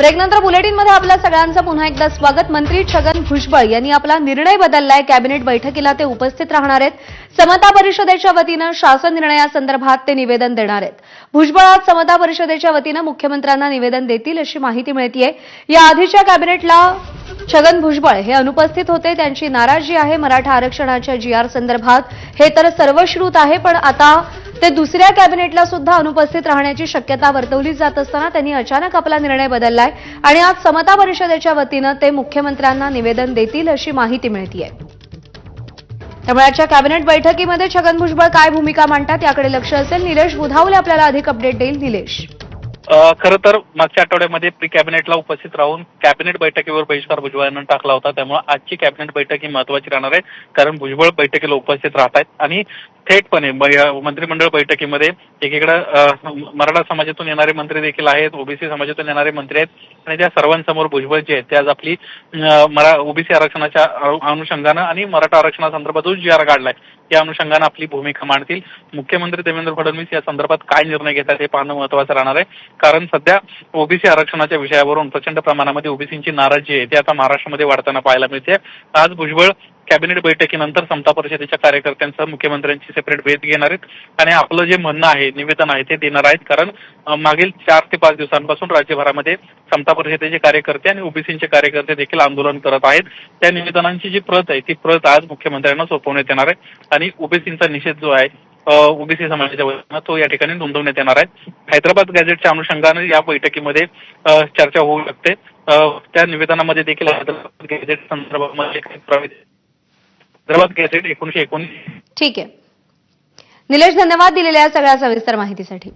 ब्रेकनंतर बुलेटिनमध्ये आपल्या सगळ्यांचं पुन्हा एकदा स्वागत. मंत्री छगन भुजबळ यांनी आपला निर्णय बदललाय. कॅबिनेट बैठकीला ते उपस्थित राहणार आहेत. समता परिषदेच्या वतीनं शासन निर्णयासंदर्भात ते निवेदन देणार आहेत. भुजबळ आज समता परिषदेच्या वतीनं मुख्यमंत्र्यांना निवेदन देतील अशी माहिती मिळतीये. या आधीच्या कॅबिनेटला छगन भुजबळ हे अनुपस्थित होते. त्यांची नाराजी आहे मराठा आरक्षणाच्या जी आर संदर्भात. हे तर सर्वश्रुत आहे पण आता ते दुसऱ्या कॅबिनेटला सुद्धा अनुपस्थित राहण्याची शक्यता वर्तवली जात असताना त्यांनी अचानक आपला निर्णय बदललाय आणि आज समता परिषदेच्या वतीनं ते मुख्यमंत्र्यांना निवेदन देतील अशी माहिती मिळतीय. त्यामुळे आजच्या कॅबिनेट बैठकीमध्ये छगन भुजबळ काय भूमिका मांडतात याकडे लक्ष असेल निलेश बुधावले आपल्याला अधिक अपडेट देईल. निलेश. खरं तर मागच्या आठवड्यामध्ये प्री कॅबिनेटला उपस्थित राहून कॅबिनेट बैठकीवर बहिष्कार भुजबळ यांना टाकला होता. त्यामुळे आजची कॅबिनेट बैठक ही महत्वाची राहणार आहे. कारण भुजबळ बैठकीला उपस्थित राहत आहेत आणि थेटपणे मंत्रिमंडळ बैठकीमध्ये एकीकडे मराठा समाजातून येणारे मंत्री देखील आहेत ओबीसी समाजातून येणारे मंत्री आहेत. आणि त्या सर्वांसमोर भुजबळ जे आहेत ते आज आपली मरा ओबीसी आरक्षणाच्या अनुषंगानं आणि मराठा आरक्षणासंदर्भात जो जी आर काढलाय. या अनुषंगानं आपली भूमिका मांडतील. मुख्यमंत्री देवेंद्र फडणवीस या संदर्भात काय निर्णय घेतात हे पाहणं महत्वाचं राहणार आहे. कारण सध्या ओबीसी आरक्षणाच्या विषयावरून प्रचंड प्रमाणामध्ये ओबीसींची नाराजी आहे. ती आता महाराष्ट्रामध्ये वाढताना पाहायला मिळते. आज भुजबळ कॅबिनेट बैठकीनंतर समता परिषदेच्या कार्यकर्त्यांसह मुख्यमंत्र्यांची सेपरेट भेट घेणार आहेत. आणि आपलं जे म्हणणं आहे निवेदन आहे ते देणार आहेत. कारण मागील चार ते पाच दिवसांपासून राज्यभरामध्ये समता परिषदेचे कार्यकर्ते आणि ओबीसीचे कार्यकर्ते देखील आंदोलन करत आहेत. त्या निवेदनांची जी प्रत आहे ती प्रत आज मुख्यमंत्र्यांना सोपवण्यात येणार आहे. आणि ओबीसींचा निषेध जो आहे ओबीसी समाजाच्या वतीनं तो या ठिकाणी नोंदवण्यात येणार आहे. हैदराबाद गॅझेटच्या अनुषंगाने या बैठकीमध्ये चर्चा होऊ शकते. त्या निवेदनामध्ये देखील हैदराबाद गॅझेट संदर्भामध्ये काही हैदराबाद गॅझेट एकोणीशे एकोणीस. ठीक आहे. निलेश धन्यवाद दिलेल्या या सगळ्या सविस्तर माहितीसाठी.